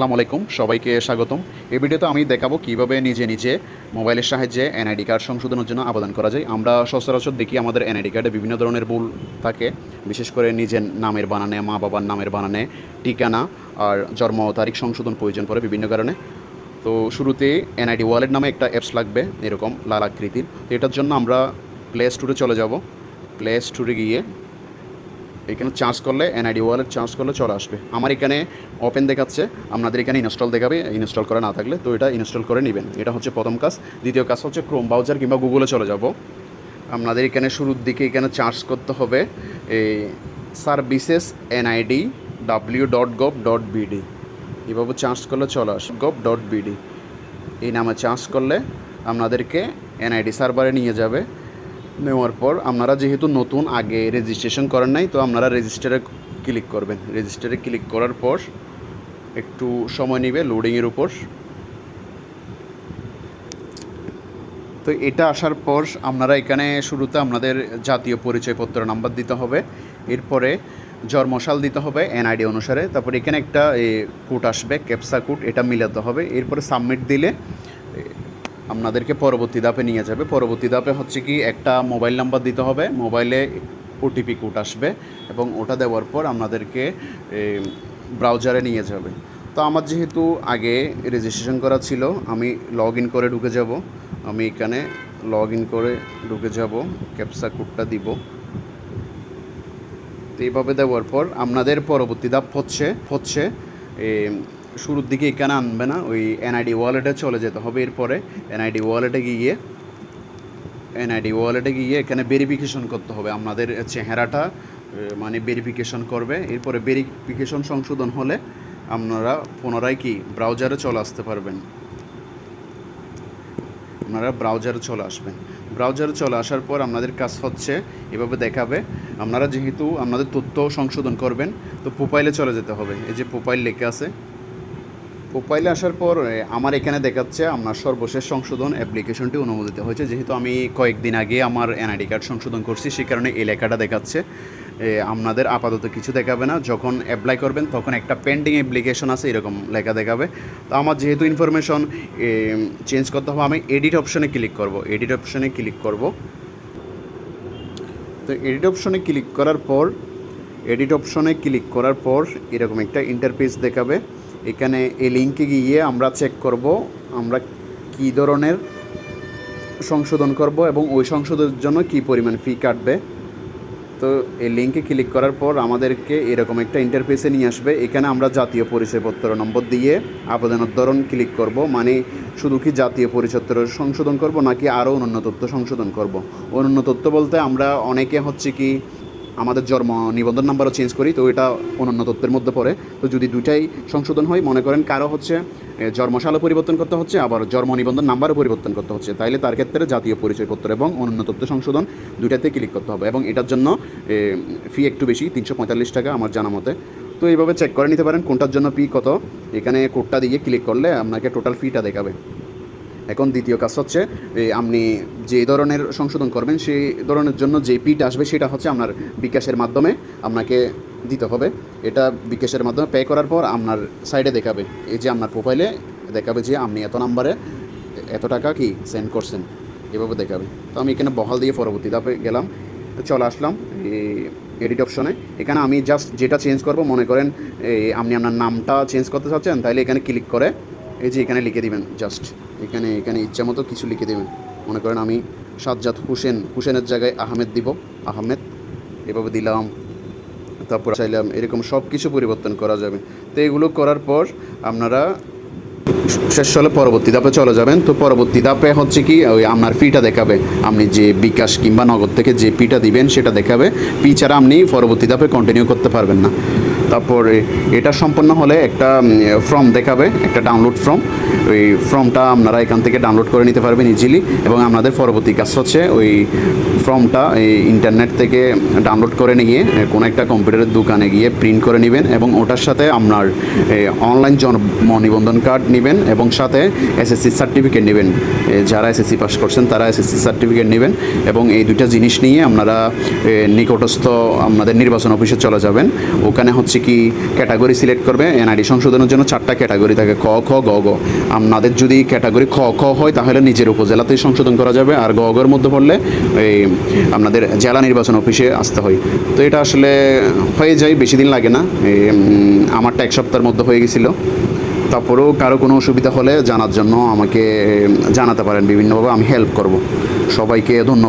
আসসালামু আলাইকুম, সবাইকে স্বাগতম। এই ভিডিওতে আমি দেখাবো কীভাবে নিজে নিজে মোবাইলের সাহায্যে এনআইডি কার্ড সংশোধনের জন্য আবেদন করা যায়। আমরা সচরাচর দেখি আমাদের এনআইডি কার্ডে বিভিন্ন ধরনের ভুল থাকে, বিশেষ করে নিজের নামের বানানে মা বাবার নামের বানানে, ঠিকানা আর জন্ম তারিখ সংশোধন প্রয়োজন পড়ে বিভিন্ন কারণে। তো শুরুতে এনআইডি ওয়ালেট নামে একটা অ্যাপস লাগবে, এরকম লাল আকৃতির। তো এটার জন্য আমরা প্লে স্টোরে চলে যাব। প্লে স্টোরে গিয়ে এখানে চার্জ করলে এনআইডি ওয়ালেট চার্জ করলে চলে আসবে। আমার এখানে ওপেন দেখাচ্ছে, আপনাদের এখানে ইনস্টল দেখাবে ইনস্টল করা না থাকলে, তো এটা ইনস্টল করে নেবেন। এটা হচ্ছে প্রথম কাজ। দ্বিতীয় কাজ হচ্ছে ক্রোম ব্রাউজার কিংবা গুগলে চলে যাব। আপনাদের এখানে শুরুর দিকে এখানে চার্জ করতে হবে এই services NID W dot gov dot BD এভাবে চার্জ করলে চলে আসবে গভ ডট বিডি এই নামে চার্জ করলে আপনাদেরকে এনআইডি সার্ভারে নিয়ে যাবে। নেওয়ার পর আপনারা যেহেতু নতুন, আগে রেজিস্ট্রেশন করেন নাই, তো আপনারা রেজিস্টারে ক্লিক করবেন। রেজিস্টারে ক্লিক করার পর একটু সময় নেবে লোডিংয়ের উপর। তো এটা আসার পর আপনারা এখানে শুরুতে আপনাদের জাতীয় পরিচয়পত্র নাম্বার দিতে হবে। এরপরে জন্মসাল দিতে হবে এনআইডি অনুসারে। তারপর এখানে একটা কোড আসবে ক্যাপসা কোড এটা মিলাতে হবে। এরপরে সাবমিট দিলে আপনাদেরকে পরবর্তী ধাপে নিয়ে যাবে। পরবর্তী ধাপে হচ্ছে কি, একটা মোবাইল নাম্বার দিতে হবে। মোবাইলে ওটিপি কোড আসবে এবং ওটা দেওয়ার পর আপনাদেরকে ব্রাউজারে নিয়ে যাবে। তো আমার যেহেতু আগে রেজিস্ট্রেশন করা ছিল, আমি লগ ইন করে ঢুকে যাব। আমি এখানে লগ ইন করে ঢুকে যাব ক্যাপসা কোডটা দিব। তো এইভাবে দেওয়ার পর আপনাদের পরবর্তী ধাপ হচ্ছে হচ্ছে শুরুর দিকে এখানে আনবে না, ওই এনআইডি ওয়ালেটে চলে যেতে হবে এরপরে। এনআইডি ওয়ালেটে গিয়ে এনআইডি ওয়ালেটে গিয়ে এখানে ভেরিফিকেশন করতে হবে। আপনাদের চেহারাটা মানে ভেরিফিকেশন করবে। এরপরে ভেরিফিকেশন সংশোধন হলে আপনারা পুনরায় কি ব্রাউজারে চলে আসতে পারবেন। আপনারা ব্রাউজারে চলে আসবেন। ব্রাউজারে চলে আসার পর আপনাদের কাজ হচ্ছে, এভাবে দেখাবে। আপনারা যেহেতু, আপনাদের তথ্য সংশোধন করবেন, তো প্রোফাইলে চলে যেতে হবে। এই যে প্রোফাইল লেখা আছে প্রোফাইলে আসার পর আমার এখানে দেখাচ্ছে আপনার সর্বশেষ সংশোধন অ্যাপ্লিকেশনটি অনুমোদিত হয়েছে। যেহেতু আমি কয়েকদিন আগে আমার এনআইডি কার্ড সংশোধন করছি, সে কারণে এই লেখাটা দেখাচ্ছে। আপনাদের আপাতত কিছু দেখাবে না। যখন অ্যাপ্লাই করবেন, তখন একটা পেন্ডিং অ্যাপ্লিকেশন আছে, এরকম লেখা দেখাবে। তো আমার যেহেতু ইনফরমেশন চেঞ্জ করতে হবে, আমি এডিট অপশনে ক্লিক করব। এডিট অপশনে ক্লিক করব। তো এডিট অপশনে ক্লিক করার পর এডিট অপশনে ক্লিক করার পর, এরকম একটা ইন্টারফেস দেখাবে। এখানে এই লিঙ্কে গিয়ে আমরা চেক করব, আমরা কি ধরনের সংশোধন করব এবং ওই সংশোধনের জন্য কি পরিমাণ ফি কাটবে। তো এই লিঙ্কে ক্লিক করার পর আমাদেরকে এরকম একটা ইন্টারফেসে নিয়ে আসবে। এখানে আমরা জাতীয় পরিচয়পত্র নম্বর দিয়ে আবেদনের ধরন ক্লিক করব মানে শুধু কি জাতীয় পরিচয়পত্র সংশোধন করব নাকি আরও অন্যান্য তথ্য সংশোধন করব। অনন্য তথ্য বলতে আমরা অনেকে হচ্ছে কি আমাদের জন্ম নিবন্ধন নাম্বারও চেঞ্জ করি, তো এটা অন্যান্য তথ্যের মধ্যে পড়ে। তো যদি দুইটাই সংশোধন হয়, মনে করেন কারও হচ্ছে জন্মশালও পরিবর্তন করতে হচ্ছে, আবার জন্ম নিবন্ধন নাম্বারও পরিবর্তন করতে হচ্ছে। তাইলে তার ক্ষেত্রে জাতীয় পরিচয়পত্র এবং অন্যান্য তথ্য সংশোধন দুইটাতে ক্লিক করতে হবে এবং এটার জন্য ফি একটু বেশি, তিনশো পঁয়তাল্লিশ টাকা আমার জানা মতে। তো এইভাবে চেক করে নিতে পারেন কোনটার জন্য ফি কত। এখানে কোডটা দিয়ে ক্লিক করলে আপনাকে টোটাল ফিটা দেখাবে। এখন দ্বিতীয় কাজ হচ্ছে আপনি যে ধরনের সংশোধন করবেন, সেই ধরনের জন্য যে পিট আসবে, সেটা হচ্ছে আপনার বিকাশের মাধ্যমে আপনাকে দিতে হবে। এটা বিকাশের মাধ্যমে পে করার পর আপনার সাইডে দেখাবে, এই যে আপনার প্রোফাইলে দেখাবে যে আপনি এত নাম্বারে এত টাকা কি সেন্ড করছেন, এভাবে দেখাবে। তো আমি এখানে বহাল দিয়ে পরবর্তী ধাপে গেলাম, চলে আসলাম এডিট অপশনে এখানে আমি জাস্ট যেটা চেঞ্জ করব, মনে করেন আপনি আপনার নামটা চেঞ্জ করতে চাচ্ছেন, তাহলে এখানে ক্লিক করে এই যে এখানে লিখে দিবেন জাস্ট এখানে এখানে ইচ্ছা মতো কিছু লিখে দেবেন। মনে করেন আমি সাজ্জাদ হুসেন, হুসেনের জায়গায় আহমেদ দিব, আহমেদ, এভাবে দিলাম, তারপর চাইলাম এরকম সব কিছু পরিবর্তন করা যাবে। তো এগুলো করার পর আপনারা শেষ হলে পরবর্তী ধাপে চলে যাবেন। তো পরবর্তী ধাপে হচ্ছে কি, ওই আপনার ফিটা দেখাবে। আপনি যে বিকাশ কিংবা নগদ থেকে যে পিটা দিবেন, সেটা দেখাবে। পি ছাড়া আপনি পরবর্তী ধাপে কন্টিনিউ করতে পারবেন না। তারপরে এটা সম্পন্ন হলে একটা ফর্ম দেখাবে, একটা ডাউনলোড ফর্ম ওই ফর্মটা আপনারা এখান থেকে ডাউনলোড করে নিতে পারবেন ইজিলি এবং আপনাদের পরবর্তী কাজ হচ্ছে ওই ফর্মটা এই ইন্টারনেট থেকে ডাউনলোড করে নিয়ে কোনো একটা কম্পিউটারের দোকানে গিয়ে প্রিন্ট করে নেবেন এবং ওটার সাথে আপনার অনলাইন জন্ম নিবন্ধন কার্ড নেবেন এবং সাথে এসএসসি সার্টিফিকেট নেবেন। যারা এসএসসি পাস করছেন তারা এসএসসি সার্টিফিকেট নেবেন এবং এই দুইটা জিনিস নিয়ে আপনারা নিকটস্থ আপনাদের নির্বাচন অফিসে চলে যাবেন। ওখানে হচ্ছে কি ক্যাটাগরি সিলেক্ট করবে? এনআইডি সংশোধনের জন্য চারটা ক্যাটাগরি থাকে, ক, খ, গ গ। আপনাদের যদি ক্যাটাগরি খ খ হয়, তাহলে নিজের উপজেলাতেই সংশোধন করা যাবে। আর গ, গর মধ্যে পড়লে এই আপনাদের জেলা নির্বাচন অফিসে আসতে হয়। তো এটা আসলে হয়ে যায়, বেশি দিন লাগে না। আমারটা এক সপ্তাহের মধ্যে হয়ে গেছিল। তারপরেও কারও কোনো অসুবিধা হলে জানার জন্য আমাকে জানাতে পারেন। বিভিন্নভাবে আমি হেল্প করব। সবাইকে ধন্যবাদ।